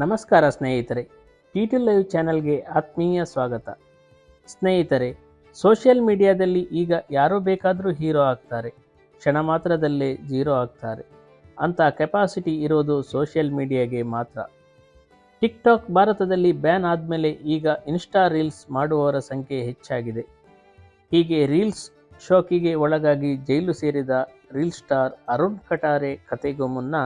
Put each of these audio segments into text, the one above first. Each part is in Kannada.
ನಮಸ್ಕಾರ ಸ್ನೇಹಿತರೆ ಟಿ ಲೈವ್ ಚಾನೆಲ್ಗೆ ಆತ್ಮೀಯ ಸ್ವಾಗತ. ಸ್ನೇಹಿತರೆ ಸೋಷಿಯಲ್ ಮೀಡಿಯಾದಲ್ಲಿ ಈಗ ಯಾರು ಬೇಕಾದರೂ ಹೀರೋ ಆಗ್ತಾರೆ. ಕ್ಷಣ ಮಾತ್ರದಲ್ಲೇ ಜೀರೋ ಆಗ್ತಾರೆ. ಅಂಥ ಕೆಪಾಸಿಟಿ ಇರೋದು ಸೋಷಿಯಲ್ ಮೀಡಿಯಾಗೆ ಮಾತ್ರ. ಟಿಕ್ಟಾಕ್ ಭಾರತದಲ್ಲಿ ಬ್ಯಾನ್ ಆದಮೇಲೆ ಈಗ ಇನ್ಸ್ಟಾ ರೀಲ್ಸ್ ಮಾಡುವವರ ಸಂಖ್ಯೆ ಹೆಚ್ಚಾಗಿದೆ. ಹೀಗೆ ರೀಲ್ಸ್ ಶೋಕಿಗೆ ಒಳಗಾಗಿ ಜೈಲು ಸೇರಿದ ರೀಲ್ ಸ್ಟಾರ್ ಅರುಣ್ ಕಟಾರೆ ಕತೆಗೂ ಮುನ್ನ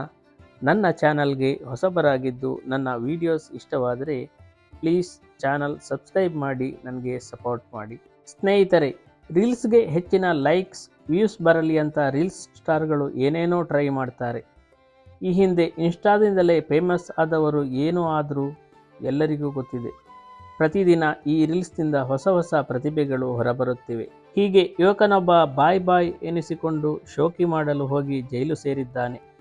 ನನ್ನ ಚಾನಲ್ಗೆ ಹೊಸಬರಾಗಿದ್ದು ನನ್ನ ವಿಡಿಯೋಸ್ ಇಷ್ಟವಾದರೆ ಪ್ಲೀಸ್ ಚಾನಲ್ ಸಬ್ಸ್ಕ್ರೈಬ್ ಮಾಡಿ ನನಗೆ ಸಪೋರ್ಟ್ ಮಾಡಿ. ಸ್ನೇಹಿತರೆ, ರೀಲ್ಸ್ಗೆ ಹೆಚ್ಚಿನ ಲೈಕ್ಸ್, ವ್ಯೂಸ್ ಬರಲಿ ಅಂತ ರೀಲ್ಸ್ ಸ್ಟಾರ್ಗಳು ಏನೇನೋ ಟ್ರೈ ಮಾಡ್ತಾರೆ. ಈ ಹಿಂದೆ ಇನ್ಸ್ಟಾದಿಂದಲೇ ಫೇಮಸ್ ಆದವರು ಏನೂ ಆದರೂ ಎಲ್ಲರಿಗೂ ಗೊತ್ತಿದೆ. ಪ್ರತಿದಿನ ಈ ರೀಲ್ಸ್ನಿಂದ ಹೊಸ ಹೊಸ ಪ್ರತಿಭೆಗಳು ಹೊರಬರುತ್ತಿವೆ. ಹೀಗೆ ಯುವಕನೊಬ್ಬ ಬಾಯ್ ಬಾಯ್ ಎನಿಸಿಕೊಂಡು ಶೋಕಿ ಮಾಡಲು ಹೋಗಿ ಜೈಲು ಸೇರಿದ್ದಾನೆ.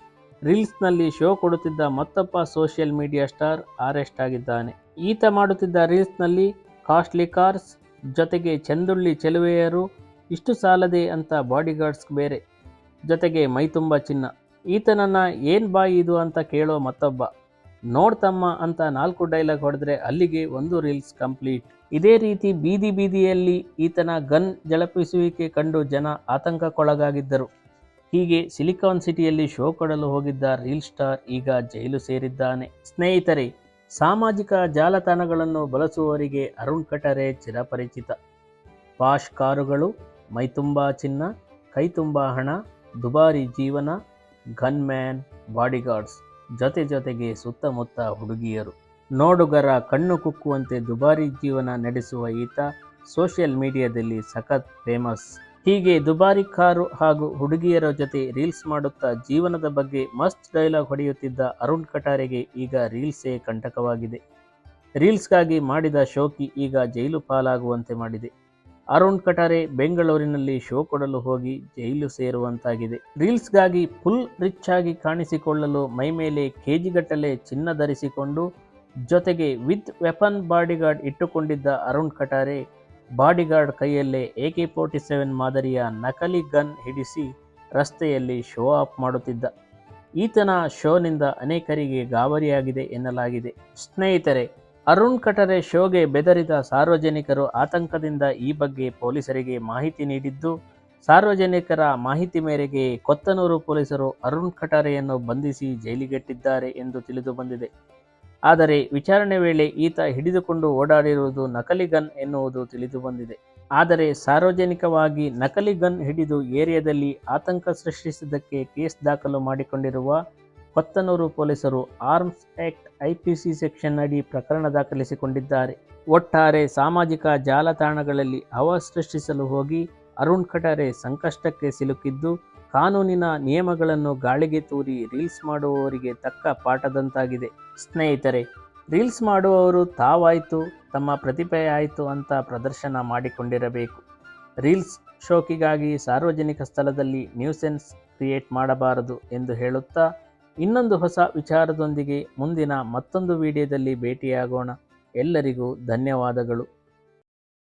ರೀಲ್ಸ್ನಲ್ಲಿ ಶೋ ಕೊಡುತ್ತಿದ್ದ ಮತ್ತೊಬ್ಬ ಸೋಷಿಯಲ್ ಮೀಡಿಯಾ ಸ್ಟಾರ್ ಅರೆಸ್ಟ್ ಆಗಿದ್ದಾನೆ. ಈತ ಮಾಡುತ್ತಿದ್ದ ರೀಲ್ಸ್ನಲ್ಲಿ, ಕಾಸ್ಟ್ಲಿ ಕಾರ್ಸ್ ಜೊತೆಗೆ ಚಂದುಳ್ಳಿ ಚೆಲುವೆಯರು ಇಷ್ಟು ಸಾಲದೆ ಅಂತ ಬಾಡಿಗಾರ್ಡ್ಸ್ ಬೇರೆ. ಜೊತೆಗೆ ಮೈತುಂಬ ಚಿನ್ನ. ಈತನನ್ನ ಏನು ಬಾಯಿ ಇದು ಅಂತ ಕೇಳೋ ಮತ್ತೊಬ್ಬ. ನೋಡ್ತಮ್ಮ ಅಂತ ನಾಲ್ಕು ಡೈಲಾಗ್ ಹೊಡೆದ್ರೆ ಅಲ್ಲಿಗೆ ಒಂದು ರೀಲ್ಸ್ ಕಂಪ್ಲೀಟ್. ಇದೇ ರೀತಿ ಬೀದಿ ಬೀದಿಯಲ್ಲಿ ಈತನ ಗನ್ ಜಳಪಿಸುವಿಕೆ ಕಂಡು ಜನ ಆತಂಕಕ್ಕೊಳಗಾಗಿದ್ದರು. ಹೀಗೆ ಸಿಲಿಕಾನ್ ಸಿಟಿಯಲ್ಲಿ ಶೋ ಕೊಡಲು ಹೋಗಿದ್ದ ರೀಲ್ ಸ್ಟಾರ್ ಈಗ ಜೈಲು ಸೇರಿದ್ದಾನೆ. ಸ್ನೇಹಿತರೆ, ಸಾಮಾಜಿಕ ಜಾಲತಾಣಗಳನ್ನು ಬಳಸುವವರಿಗೆ ಅರುಣ್ ಕಟರೆ ಚಿರಪರಿಚಿತ. ಪಾಶ್ ಕಾರುಗಳು ಮೈತುಂಬಾ ಚಿನ್ನ ಕೈತುಂಬಾ ಹಣ, ದುಬಾರಿ ಜೀವನ ಗನ್ ಮ್ಯಾನ್ ಬಾಡಿಗಾರ್ಡ್ಸ್ ಜೊತೆ ಜೊತೆಗೆ ಸುತ್ತಮುತ್ತ ಹುಡುಗಿಯರು. ನೋಡುಗರ ಕಣ್ಣು ಕುಕ್ಕುವಂತೆ ದುಬಾರಿ ಜೀವನ ನಡೆಸುವ ಈತ ಸೋಷಿಯಲ್ ಮೀಡಿಯಾದಲ್ಲಿ ಸಖತ್ ಫೇಮಸ್ ಹೀಗೆ ದುಬಾರಿ ಕಾರು ಹಾಗೂ ಹುಡುಗಿಯರ ಜೊತೆ ರೀಲ್ಸ್ ಮಾಡುತ್ತಾ ಜೀವನದ ಬಗ್ಗೆ ಮಸ್ತ್ ಡೈಲಾಗ್ ಹೊಡೆಯುತ್ತಿದ್ದ ಅರುಣ್ ಕಟಾರೆಗೆ ಈಗ ರೀಲ್ಸೇ ಕಂಟಕವಾಗಿದೆ. ರೀಲ್ಸ್ಗಾಗಿ ಮಾಡಿದ ಶೋಕಿ ಈಗ ಜೈಲು ಪಾಲಾಗುವಂತೆ ಮಾಡಿದೆ. ಅರುಣ್ ಕಟಾರೆ ಬೆಂಗಳೂರಿನಲ್ಲಿ ಶೋ ಕೊಡಲು ಹೋಗಿ ಜೈಲು ಸೇರುವಂತಾಗಿದೆ. ರೀಲ್ಸ್ಗಾಗಿ ಫುಲ್ ರಿಚ್ ಆಗಿ ಕಾಣಿಸಿಕೊಳ್ಳಲು ಮೈಮೇಲೆ ಕೆಜಿಗಟ್ಟಲೆ ಚಿನ್ನ ಧರಿಸಿಕೊಂಡು ಜೊತೆಗೆ ವಿತ್ ವೆಪನ್ ಬಾಡಿಗಾರ್ಡ್ ಇಟ್ಟುಕೊಂಡಿದ್ದ ಅರುಣ್ ಕಟಾರೆ ಬಾಡಿಗಾರ್ಡ್ ಕೈಯಲ್ಲೇ ಎ ಕೆ ಫೋರ್ಟಿ ಸೆವೆನ್ ಮಾದರಿಯ ನಕಲಿ ಗನ್ ಹಿಡಿಸಿ ರಸ್ತೆಯಲ್ಲಿ ಶೋ ಆಫ್ ಮಾಡುತ್ತಿದ್ದ. ಈತನ ಶೋನಿಂದ ಅನೇಕರಿಗೆ ಗಾಬರಿಯಾಗಿದೆ ಎನ್ನಲಾಗಿದೆ. ಸ್ನೇಹಿತರೆ, ಅರುಣ್ ಕಟರೆ ಶೋಗೆ ಬೆದರಿದ ಸಾರ್ವಜನಿಕರು ಆತಂಕದಿಂದ ಈ ಬಗ್ಗೆ ಪೊಲೀಸರಿಗೆ ಮಾಹಿತಿ ನೀಡಿದ್ದು, ಸಾರ್ವಜನಿಕರ ಮಾಹಿತಿ ಮೇರೆಗೆ ಕೊತ್ತನೂರು ಪೊಲೀಸರು ಅರುಣ್ ಕಟರೆಯನ್ನು ಬಂಧಿಸಿ ಜೈಲಿಗೆಟ್ಟಿದ್ದಾರೆ ಎಂದು ತಿಳಿದು ಬಂದಿದೆ. ಆದರೆ ವಿಚಾರಣೆ ವೇಳೆ ಈತ ಹಿಡಿದುಕೊಂಡು ಓಡಾಡಿರುವುದು ನಕಲಿ ಗನ್ ಎನ್ನುವುದು ತಿಳಿದು ಬಂದಿದೆ. ಆದರೆ ಸಾರ್ವಜನಿಕವಾಗಿ ನಕಲಿ ಗನ್ ಹಿಡಿದು ಏರಿಯಾದಲ್ಲಿ ಆತಂಕ ಸೃಷ್ಟಿಸಿದ್ದಕ್ಕೆ ಕೇಸ್ ದಾಖಲು ಮಾಡಿಕೊಂಡಿರುವ ಕೊತ್ತನೂರು ಪೊಲೀಸರು ಆರ್ಮ್ಸ್ ಆಕ್ಟ್ ಐಪಿಸಿ ಸೆಕ್ಷನ್ ಅಡಿ ಪ್ರಕರಣ ದಾಖಲಿಸಿಕೊಂಡಿದ್ದಾರೆ. ಒಟ್ಟಾರೆ ಸಾಮಾಜಿಕ ಜಾಲತಾಣಗಳಲ್ಲಿ ಹವ ಸೃಷ್ಟಿಸಲು ಹೋಗಿ ಅರುಣ್ ಕಟಾರೆ ಸಂಕಷ್ಟಕ್ಕೆ ಸಿಲುಕಿದ್ದು ಕಾನೂನಿನ ನಿಯಮಗಳನ್ನು ಗಾಳಿಗೆ ತೂರಿ ರೀಲ್ಸ್ ಮಾಡುವವರಿಗೆ ತಕ್ಕ ಪಾಠದಂತಾಗಿದೆ. ಸ್ನೇಹಿತರೆ, ರೀಲ್ಸ್ ಮಾಡುವವರು ತಾವಾಯಿತು, ತಮ್ಮ ಪ್ರತಿಭೆ ಆಯಿತು ಅಂತ ಪ್ರದರ್ಶನ ಮಾಡಿಕೊಂಡಿರಬೇಕು. ರೀಲ್ಸ್ ಶೋಕಿಗಾಗಿ ಸಾರ್ವಜನಿಕ ಸ್ಥಳದಲ್ಲಿ ನ್ಯೂಸೆನ್ಸ್ ಕ್ರಿಯೇಟ್ ಮಾಡಬಾರದು ಎಂದು ಹೇಳುತ್ತಾ, ಇನ್ನೊಂದು ಹೊಸ ವಿಚಾರದೊಂದಿಗೆ ಮುಂದಿನ ಮತ್ತೊಂದು ವಿಡಿಯೋದಲ್ಲಿ ಭೇಟಿಯಾಗೋಣ. ಎಲ್ಲರಿಗೂ ಧನ್ಯವಾದಗಳು.